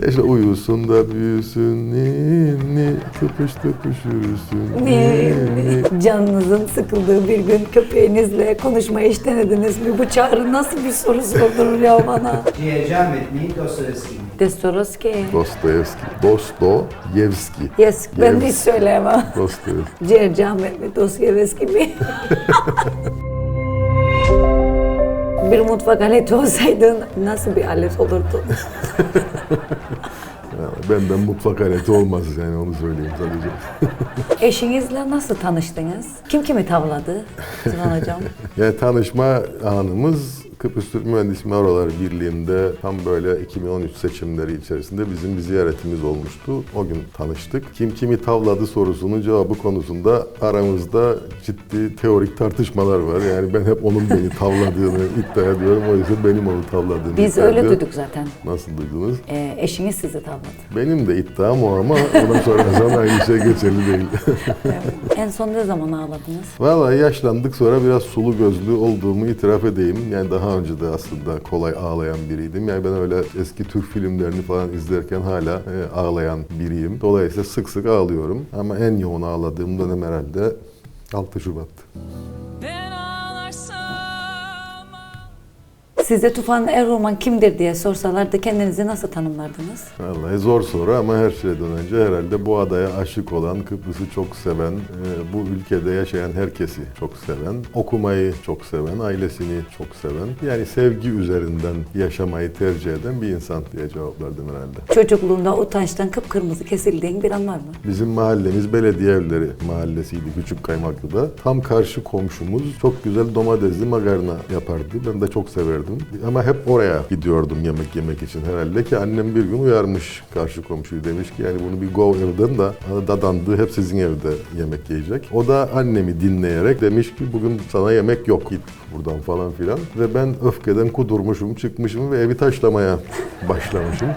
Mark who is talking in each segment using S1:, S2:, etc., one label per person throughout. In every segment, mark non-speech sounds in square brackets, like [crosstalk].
S1: Ya İşte uyusun da büyüsün ninni tıpış tıpış yürüsün ninni.
S2: Canınızın sıkıldığı bir gün köpeğinizle konuşmayı hiç denediniz mi? Bu çağrı nasıl bir soru sordurur ya bana?
S3: Diyeceğim etmeyi Dostoyevski.
S2: Dostorovski.
S1: Dostoyevski. Dostoyevski.
S2: Yes, ben de hiç
S1: Yes.
S2: söyleyemem.
S1: Dostoyevski.
S2: Cercamet mi, Dostoyevski mi? [laughs] bir mutfak aleti olsaydın nasıl bir alet olurdu? [laughs]
S1: Benden mutfak aleti olmaz yani onu söyleyeyim sadece. [laughs]
S2: Eşinizle nasıl tanıştınız? Kim kimi tavladı? Sinan Hocam. [laughs]
S1: Yani tanışma anımız Kıbrıs Türk Mühendis Mimarlar Birliği'nde tam böyle 2013 seçimleri içerisinde bizim bir ziyaretimiz olmuştu. O gün tanıştık. Kim kimi tavladı sorusunun cevabı konusunda aramızda ciddi teorik tartışmalar var. Yani ben hep onun beni tavladığını iddia ediyorum. O yüzden benim onu tavladığını
S2: Biz
S1: iddia
S2: öyle
S1: ediyorum.
S2: duyduk zaten.
S1: Nasıl duydunuz?
S2: Ee, eşiniz sizi tavladı.
S1: Benim de iddiam o ama ona sorarsan aynı şey geçerli değil.
S2: en son ne zaman ağladınız?
S1: Vallahi yaşlandık sonra biraz sulu gözlü olduğumu itiraf edeyim. Yani daha önce de aslında kolay ağlayan biriydim. Yani ben öyle eski Türk filmlerini falan izlerken hala e, ağlayan biriyim. Dolayısıyla sık sık ağlıyorum. Ama en yoğun ağladığım dönem herhalde 6 Şubat'tı.
S2: Size Tufan Erroman kimdir diye sorsalardı kendinizi nasıl tanımlardınız?
S1: Vallahi zor soru ama her şeyden önce herhalde bu adaya aşık olan, Kıbrıs'ı çok seven, e, bu ülkede yaşayan herkesi çok seven, okumayı çok seven, ailesini çok seven, yani sevgi üzerinden yaşamayı tercih eden bir insan diye cevaplardım herhalde.
S2: Çocukluğunda utançtan kıpkırmızı kesildiğin bir an var mı?
S1: Bizim mahallemiz belediye evleri mahallesiydi Küçük Kaymaklı'da. Tam karşı komşumuz çok güzel domatesli makarna yapardı. Ben de çok severdim. Ama hep oraya gidiyordum yemek yemek için herhalde ki annem bir gün uyarmış karşı komşuyu demiş ki yani bunu bir gov evden da dadandı hep sizin evde yemek yiyecek. O da annemi dinleyerek demiş ki bugün sana yemek yok git buradan falan filan. Ve ben öfkeden kudurmuşum çıkmışım ve evi taşlamaya [laughs] başlamışım.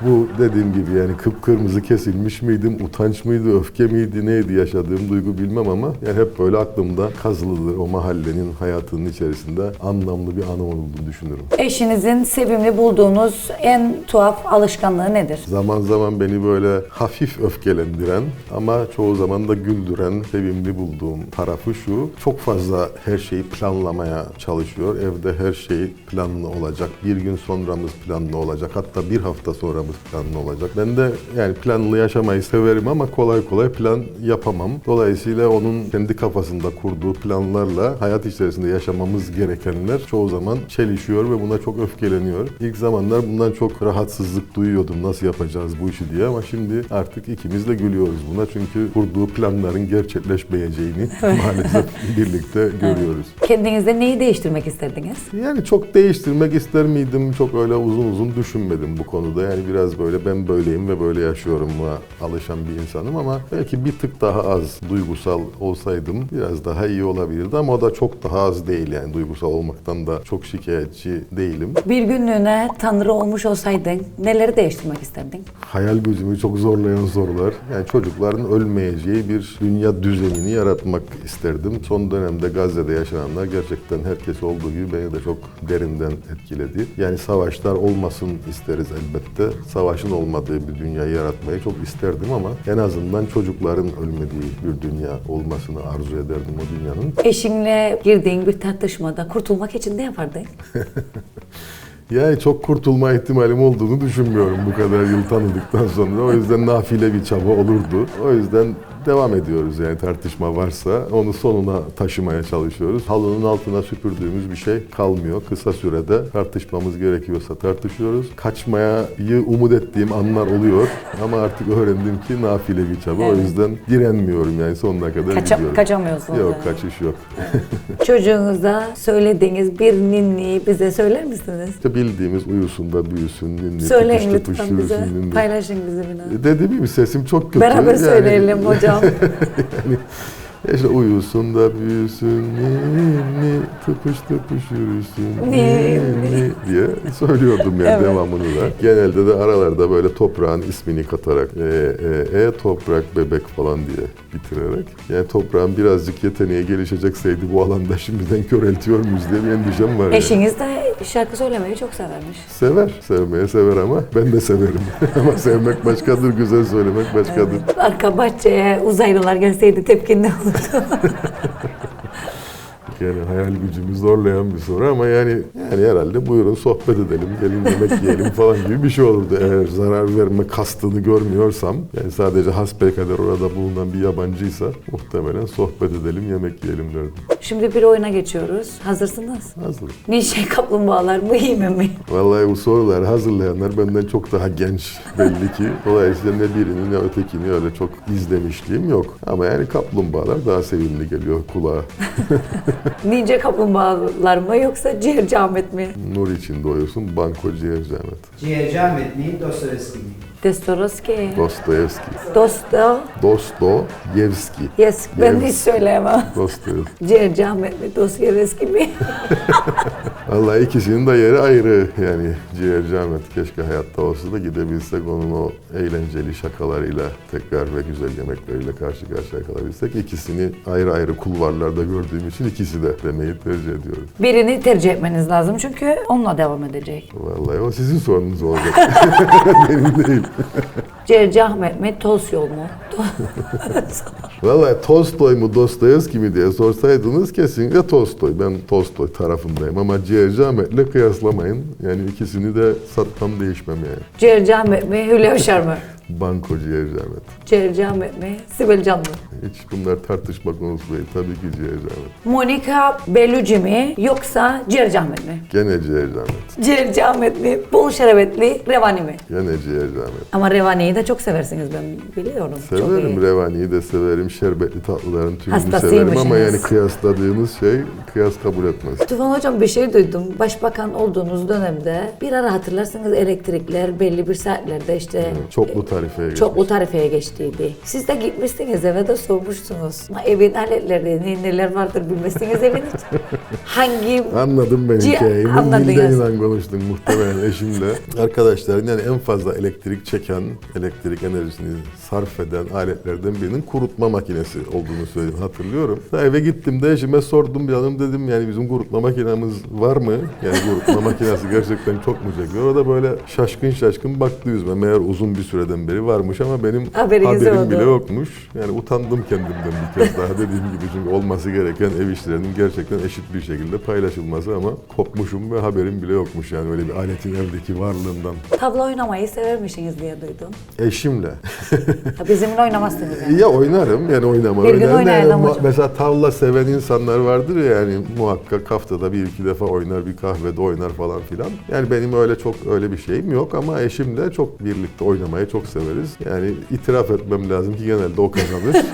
S1: Bu dediğim gibi yani kıpkırmızı kesilmiş miydim, utanç mıydı, öfke miydi, neydi yaşadığım duygu bilmem ama yani hep böyle aklımda kazılıdır o mahallenin hayatının içerisinde anlamlı bir anı olduğunu düşünürüm.
S2: Eşinizin sevimli bulduğunuz en tuhaf alışkanlığı nedir?
S1: Zaman zaman beni böyle hafif öfkelendiren ama çoğu zaman da güldüren, sevimli bulduğum tarafı şu. Çok fazla her şeyi planlamaya çalışıyor. Evde her şey planlı olacak. Bir gün sonramız planlı olacak. Hatta bir hafta sonramız planlı olacak. Ben de yani planlı yaşamayı severim ama kolay kolay plan yapamam. Dolayısıyla onun kendi kafasında kurduğu planlarla hayat içerisinde yaşamamız gerekenler çoğu zaman çelişiyor ve buna çok öfkeleniyor. İlk zamanlar bundan çok rahatsızlık duyuyordum nasıl yapacağız bu işi diye ama şimdi artık ikimiz de gülüyoruz buna çünkü kurduğu planların gerçekleşmeyeceğini [laughs] maalesef birlikte görüyoruz.
S2: Kendinizde neyi değiştirmek isterdiniz?
S1: Yani çok değiştirmek ister miydim? Çok öyle uzun uzun düşünmedim bu konuda. Yani biraz böyle ben böyleyim ve böyle yaşıyorum alışan bir insanım ama belki bir tık daha az duygusal olsaydım biraz daha iyi olabilirdi ama o da çok daha az değil yani duygusal olmaktan da çok şikayetçi değilim.
S2: Bir günlüğüne tanrı olmuş olsaydın neleri değiştirmek isterdin?
S1: Hayal gözümü çok zorlayan sorular. Yani çocukların ölmeyeceği bir dünya düzenini yaratmak isterdim. Son dönemde Gazze'de yaşananlar gerçekten herkes olduğu gibi beni de çok derinden etkiledi. Yani savaşlar olmasın isteriz elbette. Savaşın olmadığı bir dünyayı yaratmayı çok isterdim ama en azından çocukların ölmediği bir dünya olmasını arzu ederdim o dünyanın.
S2: Eşinle girdiğin bir tartışmada kurtulmak için ne yapardın? [laughs] [laughs]
S1: Yani çok kurtulma ihtimalim olduğunu düşünmüyorum bu kadar yıl tanıdıktan sonra. O yüzden nafile bir çaba olurdu. O yüzden devam ediyoruz yani tartışma varsa onu sonuna taşımaya çalışıyoruz. Halının altına süpürdüğümüz bir şey kalmıyor. Kısa sürede tartışmamız gerekiyorsa tartışıyoruz. Kaçmayı umut ettiğim anlar oluyor ama artık öğrendim ki nafile bir çaba. O
S2: Evet.
S1: yüzden direnmiyorum yani sonuna kadar
S2: Kaça-
S1: gidiyorum.
S2: kaçamıyorsun
S1: Yok
S2: yani.
S1: kaçış yok. [laughs]
S2: Çocuğunuza söylediğiniz bir ninniyi bize söyler misiniz?
S1: İşte bildiğimiz uyusun da büyüsün, ninni
S2: Söyleyin lütfen bize.
S1: yürüsün, ninni.
S2: Paylaşın bizimle.
S1: Dediğim gibi sesim çok kötü.
S2: Beraber
S1: Yani-
S2: söyleyelim hocam.
S1: E [laughs] İşte uyusun da büyüsün ninni tıpış tıpış yürüsün ninni diye söylüyordum yani
S2: Evet.
S1: devamını da. Genelde de aralarda böyle toprağın ismini katarak e, e, e toprak bebek falan diye bitirerek. Yani toprağın birazcık yeteneği gelişecekseydi bu alanda şimdiden köreltiyor muyuz diye bir endişem var. yani.
S2: Eşiniz de şarkı söylemeyi çok severmiş.
S1: Sever, sevmeye sever ama ben de severim. [laughs] ama sevmek başkadır, güzel söylemek başkadır.
S2: Arka bahçeye uzaylılar gelseydi tepkin ne olurdu? [laughs]
S1: Yani hayal gücümü zorlayan bir soru ama yani yani herhalde buyurun sohbet edelim, gelin yemek [laughs] yiyelim falan gibi bir şey olurdu. Eğer zarar verme kastını görmüyorsam, yani sadece hasbelkader orada bulunan bir yabancıysa muhtemelen sohbet edelim, yemek yiyelim derdim.
S2: Şimdi bir oyuna geçiyoruz. Hazırsınız.
S1: Hazır.
S2: Nişe kaplumbağalar mı iyi mi mi?
S1: Vallahi bu soruları hazırlayanlar benden çok daha genç belli ki. Dolayısıyla ne birini ne ötekini öyle çok izlemişliğim yok. Ama yani kaplumbağalar daha sevimli geliyor kulağa. [laughs]
S2: Ninja kaplumbağalar mı yoksa ciğerci Ahmet mi?
S1: Nur için doyuyorsun, banko ciğer zahmet.
S3: Ciğerci Ahmet mi, Dostoyevski mi?
S2: Dostorovski.
S1: Dostoyevski.
S2: Dosto.
S1: Dostoyevski.
S2: Yes, ben hiç söyleyemem.
S1: Dostoyevski.
S2: Ciğerci Ahmet mi? Dostoyevski mi? [laughs]
S1: Vallahi ikisinin de yeri ayrı. Yani ciğerci Ahmet keşke hayatta olsa da gidebilsek onun o eğlenceli şakalarıyla tekrar ve güzel yemekleriyle karşı karşıya kalabilsek. İkisini ayrı ayrı kulvarlarda gördüğüm için ikisi de demeyi tercih ediyorum.
S2: Birini tercih etmeniz lazım çünkü onunla devam edecek.
S1: Vallahi o sizin sorunuz olacak. [laughs] Benim değil.
S2: Ciğerci Ahmet mi? Toz yol mu? [laughs]
S1: Vallahi Tolstoy mu Dostoyevski mi diye sorsaydınız kesinlikle Tolstoy. Ben Tolstoy tarafındayım ama Ciğerci Ahmet'le kıyaslamayın. Yani ikisini de satmam değişmem yani.
S2: Ciğerci Ahmet mi? Hülya Avşar?
S1: Banko Ciğerci Ahmet.
S2: Ciğerci Ahmet mi? Sibel Can mı?
S1: Hiç bunlar tartışma konusu değil. Tabii ki Ciğerci Ahmet.
S2: Monica Bellucci mi? Yoksa Ciğerci Ahmet mi?
S1: Gene. Ciğerci Ahmet
S2: mi? Bol şerbetli Revani mi?
S1: Gene Ciğerci Ahmet.
S2: Ama Revani'yi de çok seversiniz ben biliyorum. Çok
S1: Severim
S2: iyi.
S1: Revani'yi de severim. Şerbetli tatlıların tümünü severim ama yani kıyasladığınız şey kıyas kabul etmez.
S2: Tufan Hocam bir şey duydum. Başbakan olduğunuz dönemde bir ara hatırlarsanız elektrikler belli bir saatlerde işte
S1: Çoklu tarifeye geçmiş.
S2: çoklu tarifeye geçtiydi. Siz de gitmişsiniz eve de sormuşsunuz. Ama evin aletleri neler vardır bilmezsiniz evin için. [laughs] Hangi
S1: Anladım ben hikayeyi. Dilden inan konuştum muhtemelen [laughs] eşimle. Arkadaşların yani en fazla elektrik çeken, elektrik enerjisini sarf eden aletlerden birinin kurutma makinesi olduğunu söyledim hatırlıyorum. Daha eve gittim de eşime sordum bir hanım dedim yani bizim kurutma makinemiz var mı? Yani kurutma [laughs] makinesi gerçekten çok mu çekiyor? O da böyle şaşkın şaşkın baktı yüzüme. Meğer uzun bir süreden beri varmış ama benim
S2: Haberiniz
S1: haberim
S2: yoktu.
S1: bile yokmuş. Yani utandım kendimden bir kez daha [laughs] dediğim gibi çünkü olması gereken ev işlerinin gerçekten eşit bir şekilde paylaşılması ama kopmuşum ve haberim bile yokmuş yani öyle bir aletin evdeki varlığından.
S2: tavla oynamayı severmişsiniz diye duydum.
S1: Eşimle. [laughs]
S2: Ha, Bizimle oynamazsınız yani.
S1: ya oynarım yani oynama.
S2: Bir gün oynayın
S1: Yani mu-. Mesela tavla seven insanlar vardır ya yani muhakkak haftada bir iki defa oynar bir kahvede oynar falan filan. Yani benim öyle çok öyle bir şeyim yok ama eşimle çok birlikte oynamayı çok severiz. Yani itiraf etmem lazım ki genelde o kazanır. [laughs]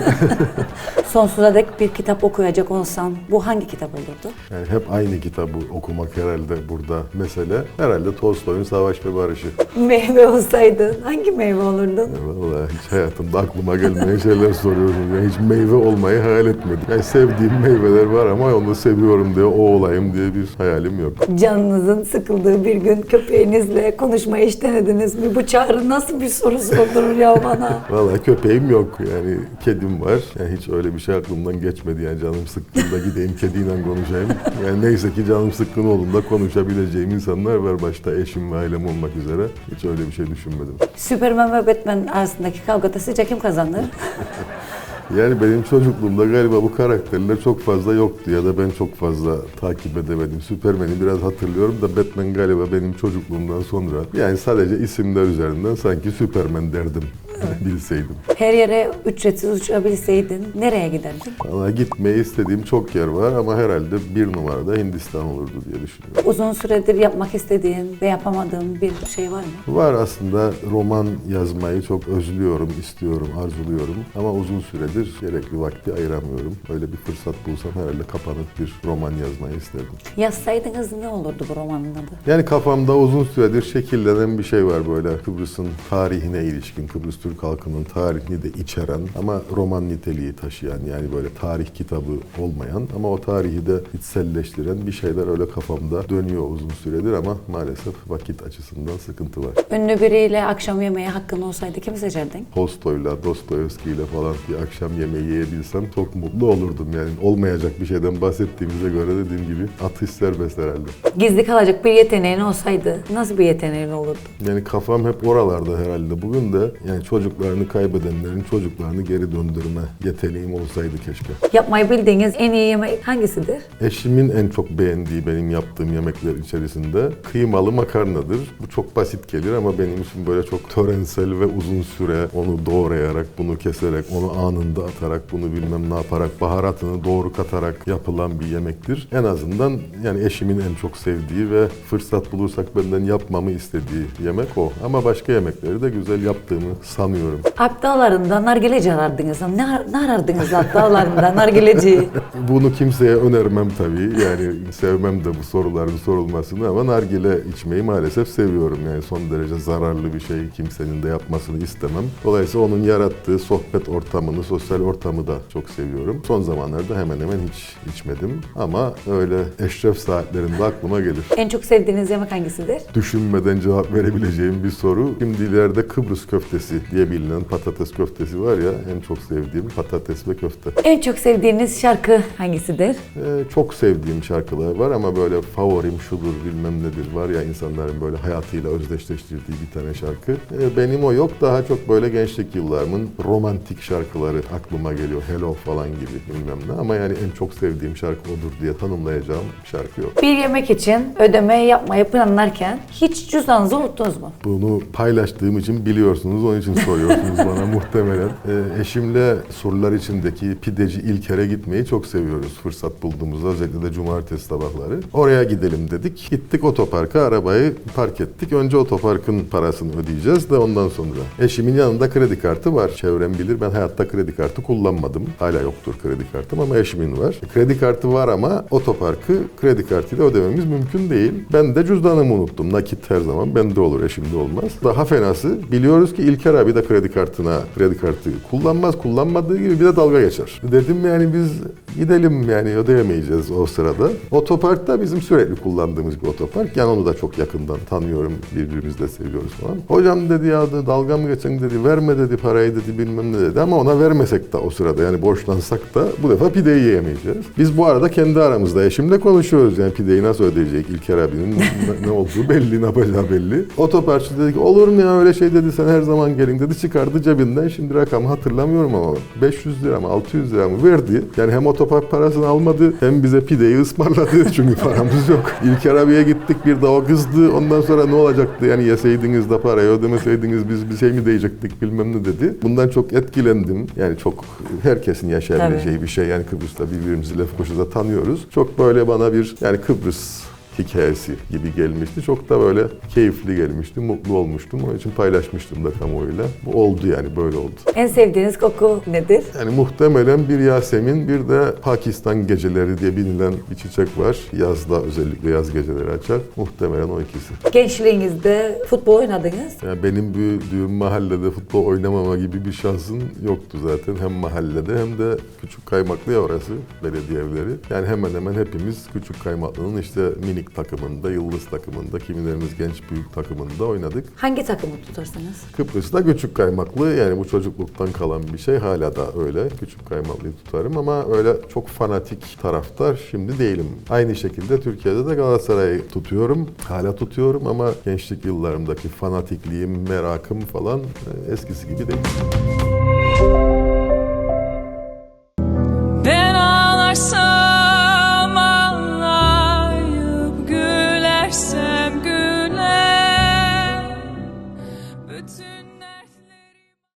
S2: Sonsuza dek bir kitap okuyacak olsan bu hangi kitap olurdu?
S1: Yani hep aynı kitabı okumak herhalde burada mesele. Herhalde Tolstoy'un Savaş ve Barışı.
S2: Meyve olsaydın hangi meyve olurdun?
S1: Vallahi hiç hayatımda aklıma gelmeyen şeyler soruyorsun. Ya hiç meyve olmayı hayal etmedim. Yani sevdiğim meyveler var ama onu seviyorum diye o olayım diye bir hayalim yok.
S2: Canınızın sıkıldığı bir gün köpeğinizle konuşmayı hiç denediniz mi? Bu çağrı nasıl bir soru sordurur ya bana? [laughs]
S1: Vallahi köpeğim yok. Yani kedim var. Yani hiç öyle bir şey aklımdan geçmedi. Yani canım sıkkında gideyim kediyle konuşayım. Yani neyse ki canım sıkkın olduğunda konuşabileceğim insanlar var. Başta eşim ve ailem olmak üzere. Hiç öyle bir şey düşünmedim.
S2: Superman ve Batman arasındaki kavgada sizce kim kazanır? [laughs]
S1: Yani benim çocukluğumda galiba bu karakterler çok fazla yoktu ya da ben çok fazla takip edemedim. Superman'i biraz hatırlıyorum da Batman galiba benim çocukluğumdan sonra. Yani sadece isimler üzerinden sanki Superman derdim bilseydim.
S2: Her yere ücretsiz uçabilseydin nereye giderdin?
S1: Valla gitmeyi istediğim çok yer var ama herhalde bir numarada Hindistan olurdu diye düşünüyorum.
S2: Uzun süredir yapmak istediğin ve yapamadığın bir şey var mı?
S1: Var aslında roman yazmayı çok özlüyorum, istiyorum, arzuluyorum ama uzun süredir gerekli vakti ayıramıyorum. Öyle bir fırsat bulsam herhalde kapanıp bir roman yazmayı isterdim.
S2: Yazsaydınız ne olurdu bu romanın adı?
S1: Yani kafamda uzun süredir şekillenen bir şey var böyle Kıbrıs'ın tarihine ilişkin, Kıbrıs Türk halkının tarihini de içeren ama roman niteliği taşıyan yani böyle tarih kitabı olmayan ama o tarihi de içselleştiren bir şeyler öyle kafamda dönüyor uzun süredir ama maalesef vakit açısından sıkıntı var.
S2: Ünlü biriyle akşam yemeği hakkın olsaydı kimi seçerdin?
S1: Tolstoy'la, Dostoyevski'yle falan bir akşam yemeği yiyebilsem çok mutlu olurdum. Yani olmayacak bir şeyden bahsettiğimize göre dediğim gibi atış serbest herhalde.
S2: Gizli kalacak bir yeteneğin olsaydı nasıl bir yeteneğin olurdu?
S1: Yani kafam hep oralarda herhalde. Bugün de yani çocuklarını kaybedenlerin çocuklarını geri döndürme yeteneğim olsaydı keşke.
S2: Yapmayı bildiğiniz en iyi yemek hangisidir?
S1: Eşimin en çok beğendiği benim yaptığım yemekler içerisinde kıymalı makarnadır. Bu çok basit gelir ama benim için böyle çok törensel ve uzun süre onu doğrayarak, bunu keserek, onu anında atarak, bunu bilmem ne yaparak, baharatını doğru katarak yapılan bir yemektir. En azından yani eşimin en çok sevdiği ve fırsat bulursak benden yapmamı istediği yemek o. Ama başka yemekleri de güzel yaptığımı sanıyorum.
S2: Alp dağlarında nargileci arardınız. Ne, ar- ne arardınız Alp dağlarında nargileci? [laughs]
S1: Bunu kimseye önermem tabii. Yani sevmem de bu soruların sorulmasını ama nargile içmeyi maalesef seviyorum. Yani son derece zararlı bir şey kimsenin de yapmasını istemem. Dolayısıyla onun yarattığı sohbet ortamını, sosyal ortamı da çok seviyorum. Son zamanlarda hemen hemen hiç içmedim ama öyle eşref saatlerinde aklıma gelir.
S2: en çok sevdiğiniz yemek hangisidir?
S1: Düşünmeden cevap verebileceğim bir soru. Şimdi ileride Kıbrıs köftesi diye bilinen patates köftesi var ya en çok sevdiğim patates ve köfte.
S2: En çok sevdiğiniz şarkı hangisidir?
S1: Ee, çok sevdiğim şarkılar var ama böyle favorim şudur bilmem nedir var ya insanların böyle hayatıyla özdeşleştirdiği bir tane şarkı. Ee, benim o yok daha çok böyle gençlik yıllarımın romantik şarkıları aklıma geliyor. Hello falan gibi bilmem ne ama yani en çok sevdiğim şarkı odur diye tanımlayacağım şarkı yok.
S2: Bir yemek için ödeme yapmayı planlarken hiç cüzdanınızı unuttunuz mu?
S1: Bunu paylaştığım için biliyorsunuz, onun için soruyorsunuz bana [laughs] muhtemelen. Ee, eşimle surlar içindeki pideci İlker'e gitmeyi çok seviyoruz fırsat bulduğumuzda, özellikle de cumartesi sabahları. Oraya gidelim dedik. Gittik otoparka, arabayı park ettik. Önce otoparkın parasını ödeyeceğiz de ondan sonra. Eşimin yanında kredi kartı var. Çevrem bilir, ben hayatta kredi kartı kullanmadım. Hala yoktur kredi kartım ama eşimin var. Kredi kartı var ama otoparkı kredi kartıyla ödememiz mümkün değil. Ben de cüzdanımı unuttum. Nakit her zaman bende olur, eşimde olmaz. Daha fenası biliyoruz ki İlker abi de kredi kartına kredi kartı kullanmaz. Kullanmadığı gibi bir de dalga geçer. Dedim yani biz gidelim yani ödeyemeyeceğiz o sırada. Otopark da bizim sürekli kullandığımız bir otopark. Yani onu da çok yakından tanıyorum. Birbirimizi de seviyoruz falan. Hocam dedi ya da dalga mı geçen dedi. Verme dedi parayı dedi bilmem ne dedi. Ama ona vermesek de o sırada yani borçlansak da bu defa pideyi yiyemeyeceğiz. Biz bu arada kendi aramızda eşimle konuşuyoruz. Yani pideyi nasıl ödeyecek İlker abinin ne- ne olduğu belli, ne yapacağı belli. Otoparkçı dedi ki olur mu ya öyle şey dedi sen her zaman gelin dedi. Çıkardı cebinden şimdi rakamı hatırlamıyorum ama 500 lira mı 600 lira mı verdi. Yani hem otopark parasını almadı hem bize pideyi ısmarladı [laughs] çünkü paramız yok. İlker abiye gittik bir de o kızdı. Ondan sonra ne olacaktı yani yeseydiniz de parayı ödemeseydiniz biz bir şey mi diyecektik bilmem ne dedi. Bundan çok etkilendim. Yani çok herkesin yaşayabileceği bir şey. Yani Kıbrıs'ta birbirimizi Lefkoşa'da tanıyoruz. Çok böyle bana bir yani Kıbrıs hikayesi gibi gelmişti. Çok da böyle keyifli gelmişti. Mutlu olmuştum. Onun için paylaşmıştım da kamuoyuyla. Bu oldu yani böyle oldu.
S2: En sevdiğiniz koku nedir?
S1: Yani muhtemelen bir Yasemin bir de Pakistan geceleri diye bilinen bir çiçek var. Yazda özellikle yaz geceleri açar. Muhtemelen o ikisi.
S2: Gençliğinizde futbol oynadınız.
S1: Yani benim büyüdüğüm mahallede futbol oynamama gibi bir şansın yoktu zaten. Hem mahallede hem de küçük kaymaklı orası belediye evleri. Yani hemen hemen hepimiz küçük kaymaklının işte minik takımında, yıldız takımında, kimilerimiz genç büyük takımında oynadık.
S2: Hangi takımı tutarsınız?
S1: Kıbrıs'ta küçük kaymaklı yani bu çocukluktan kalan bir şey hala da öyle. Küçük kaymaklıyı tutarım ama öyle çok fanatik taraftar şimdi değilim. Aynı şekilde Türkiye'de de Galatasaray'ı tutuyorum. Hala tutuyorum ama gençlik yıllarımdaki fanatikliğim, merakım falan e, eskisi gibi değil.